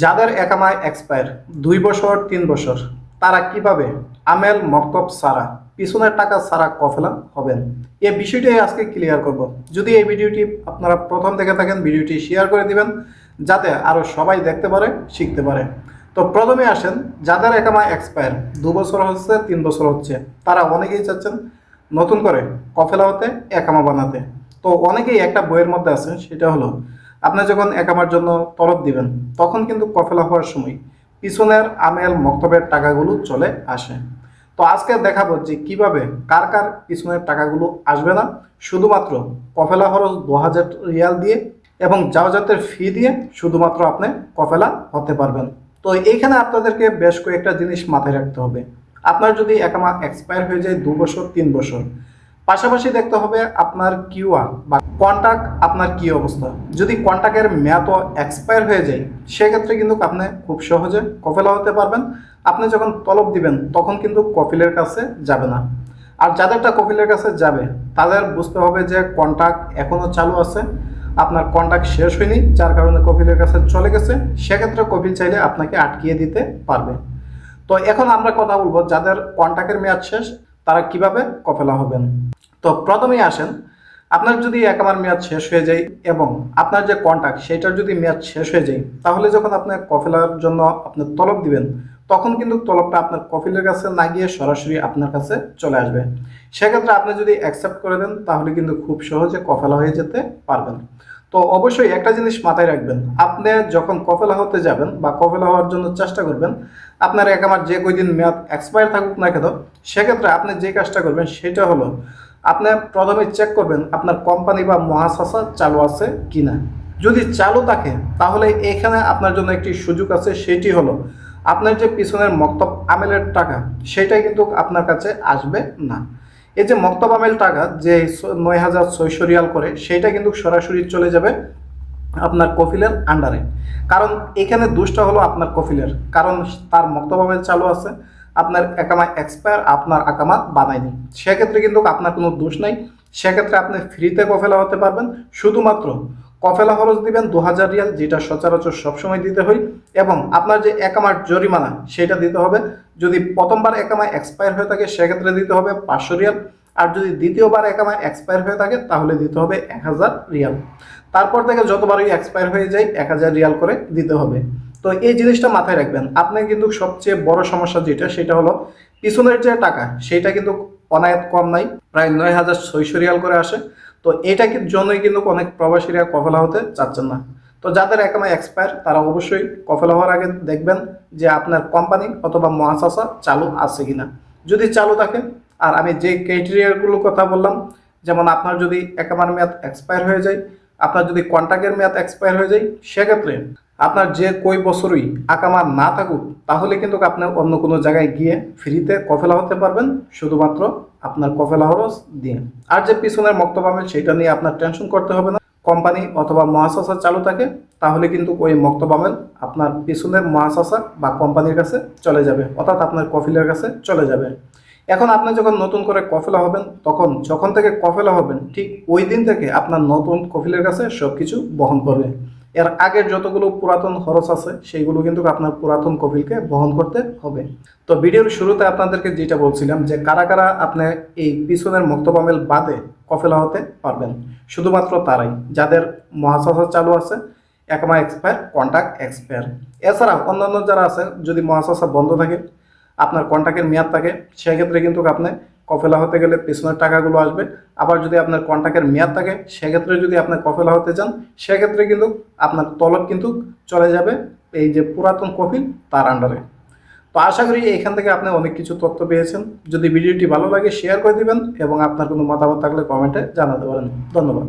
যাদের একামায় এক্সপায়ার দুই বছর, তিন বছর, তারা কীভাবে আমেল, মক্তব সারা পিছনের টাকা সারা কফেলা হবেন? এই বিষয়টাই আজকে ক্লিয়ার করব। যদি এই ভিডিওটি আপনারা প্রথম থেকে থাকেন, ভিডিওটি শেয়ার করে দিবেন, যাতে আরও সবাই দেখতে পারে, শিখতে পারে। তো প্রথমে আসেন, যাদের একামায় এক্সপায়ার দু বছর হচ্ছে, তিন বছর হচ্ছে, তারা অনেকেই চাচ্ছেন নতুন করে কফেলা হতে, একামা বানাতে। তো অনেকেই একটা বইয়ের মধ্যে আছে, সেটা হলো আপনি যখন একামার জন্য তরফ দিবেন, তখন কিন্তু কফেলা হওয়ার সময় পিছনের আমেল মক্তবের টাকাগুলো চলে আসে। তো আজকে দেখাবো যে কীভাবে, কার কার পিছনের টাকাগুলো আসবে না, শুধুমাত্র কফেলা খরচ দু হাজার রিয়াল দিয়ে এবং যাওয়াজাতের ফি দিয়ে শুধুমাত্র আপনি কফেলা হতে পারবেন। তো এইখানে আপনাদেরকে বেশ কয়েকটা জিনিস মাথায় রাখতে হবে। আপনার যদি একামা এক্সপায়ার হয়ে যায় দু বছর, তিন বছর পাশাপাশি দেখতে হবে আপনার কিউআর বা কন্ট্যাক্ট আপনার কি অবস্থা। যদি কন্ট্যাক্টের মেয়াদও এক্সপায়ার হয়ে যায়, সেক্ষেত্রে কিন্তু আপনি খুব সহজে কফেলা হতে পারবেন। আপনি যখন তলব দিবেন, তখন কিন্তু কফিলের কাছে যাবে না। আর যাদেরটা কফিলের কাছে যাবে, তাদের বুঝতে হবে যে কন্ট্যাক্ট এখনও চালু আছে। আপনার কন্ট্যাক্ট শেষ হয়নি, যার কারণে কফিলের কাছে চলে গেছে। সেক্ষেত্রে কফিল চাইলে আপনাকে আটকিয়ে দিতে পারবে। তো এখন আমরা কথা বলব, যাদের কন্ট্যাক্টের মেয়াদ শেষ, তারা কীভাবে কফেলা হবেন। তো প্রথমেই আসেন, আপনার যদি একামার মেয়াদ শেষ হয়ে যায় এবং আপনার যে কন্ট্যাক্ট সেটার যদি মেয়াদ শেষ হয়ে যায়, তাহলে যখন আপনি কফেলার জন্য আপনি তলব দিবেন, তখন কিন্তু তলবটা আপনার কফিলের কাছে না গিয়ে সরাসরি আপনার কাছে চলে আসবে। সেক্ষেত্রে আপনি যদি অ্যাকসেপ্ট করে দেন, তাহলে কিন্তু খুব সহজে কফেলা হয়ে যেতে পারবেন। তো অবশ্যই একটা জিনিস মাথায় রাখবেন, আপনি যখন কফেলা হতে যাবেন বা কফেলা হওয়ার জন্য চেষ্টা করবেন, আপনার এক আমার যে কয়দিন মেয়াদ এক্সপায়ার থাকুক না কেন, সেক্ষেত্রে আপনি যে কাজটা করবেন সেটা হলো আপনি প্রথমে চেক করবেন আপনার কোম্পানি বা মহাশাসা চালু আছে কিনা। যদি চালু থাকে, তাহলে এখানে আপনার জন্য একটি সুযোগ আছে, সেটি হলো আপনার যে পিছনের মক্তব আমেলের টাকা, সেটাই কিন্তু আপনার কাছে আসবে না। এই যে মক্তব আমেল টাকা, যে নয় হাজার ছয়শো রিয়াল করে সেইটা কিন্তু সরাসরি চলে যাবে আপনার কফিলের আন্ডারে কারণ এখানে দুষ্টা হলো আপনার কফিলের, কারণ তার মক্তব আমেল চালু আছে। আপনার একামা এক্সপায়ার আপনার আকামা বানায়নি সেক্ষেত্রে কিন্তু আপনার কোনো দোষ নাই। সেক্ষেত্রে আপনি ফ্রিতে কফেলা হতে পারবেন। শুধুমাত্র কফেলা খরচ দিবেন দু হাজার রিয়াল, যেটা সচরাচর সবসময় দিতে হয়। এবং আপনার যে একামার জরিমানা, সেটা দিতে হবে। যদি প্রথমবার একামা এক্সপায়ার হয়ে থাকে, সেক্ষেত্রে দিতে হবে পাঁচশো রিয়াল। আর যদি দ্বিতীয়বার একামা এক্সপায়ার হয়ে থাকে, তাহলে দিতে হবে এক হাজার রিয়াল। তারপর থেকে যতবারই এক্সপায়ার হয়ে যায়, এক হাজার রিয়াল করে দিতে হবে। তো এই জিনিসটা মাথায় রাখবেন। আপনি কিন্তু সবচেয়ে বড় সমস্যা যেটা, সেটা হলো পিছনের যে টাকা, সেটা কিন্তু অনায়াত কম নাই, প্রায় নয় হাজার ছয়শো রিয়াল করে আসে। তো এটা কি জন্যই কিন্তু অনেক প্রবাসীরা কফেলা হতে চাচ্ছেন না। তো যাদের একামা এক্সপায়ার তারা অবশ্যই কফেলা হওয়ার আগে দেখবেন যে আপনার কোম্পানি অথবা মহাশাসা চালু আছে কিনা। যদি চালু থাকে, আর আমি যে ক্রাইটেরিয়াগুলোর কথা বললাম, যেমন আপনার যদি একামার মেয়াদ এক্সপায়ার হয়ে যায়, আপনার যদি কন্ট্রাক্টের মেয়াদ এক্সপায়ার হয়ে যায়, সেক্ষেত্রে আপনার যে কই বছরই আকামা না থাকুক, তাহলে কিন্তু আপনি অন্য কোনো জায়গায় গিয়ে ফ্রিতে কফেলা হতে পারবেন। শুধুমাত্র আপনার কফেলা খরচ দিয়ে। আর যে পিছনের মক্তব আমেল সেটা নিয়ে আপনার টেনশন করতে হবে না। কোম্পানি অথবা মহাশাসা চালু থাকে, তাহলে কিন্তু ওই মক্তব আমেল আপনার পিছনের মহাশাসা বা কোম্পানির কাছে চলে যাবে। অর্থাৎ আপনার কফিলের কাছে চলে যাবে। এখন আপনি যখন নতুন করে কফেলা হবেন, তখন যখন থেকে কফেলা হবেন, ঠিক ওই দিন থেকে আপনার নতুন কফিলের কাছে সব কিছু বহন করবে। এর আগের যতগুলো পুরাতন খরচ আছে, সেইগুলো কিন্তু আপনার পুরাতন কফিলকে বহন করতে হবে। তো ভিডিওর শুরুতে আপনাদেরকে যেটা বলছিলাম যে কারা কারা আপনি এই পিছনের মুক্তবামেল বাদে কফেলা হতে পারবেন, শুধুমাত্র তারাই। যাদের মহাশাসা চালু আছে, একমা এক্সপায়ার কন্ট্যাক্ট এক্সপায়ার। এছাড়া অন্যান্য যারা আছে, যদি মহাশাসা বন্ধ থাকে, আপনার কন্ট্যাক্টের মেয়াদ থাকে, সেক্ষেত্রে কিন্তু আপনি কফেলা হতে গেলে পিছনের টাকাগুলো আসবে। আবার যদি আপনার কন্ট্রাক্টের মেয়াদ থাকে, সেক্ষেত্রে যদি আপনার কফেলা হতে চান, সেক্ষেত্রে কিন্তু আপনার তলব কিন্তু চলে যাবে এই যে পুরাতন কফিল তার আন্ডারে তো আশা করি এখান থেকে আপনি অনেক কিছু তথ্য পেয়েছেন। যদি ভিডিওটি ভালো লাগে শেয়ার করে দিবেন এবং আপনার কোনো মতামত থাকলে কমেন্টে জানাতে পারেন। ধন্যবাদ।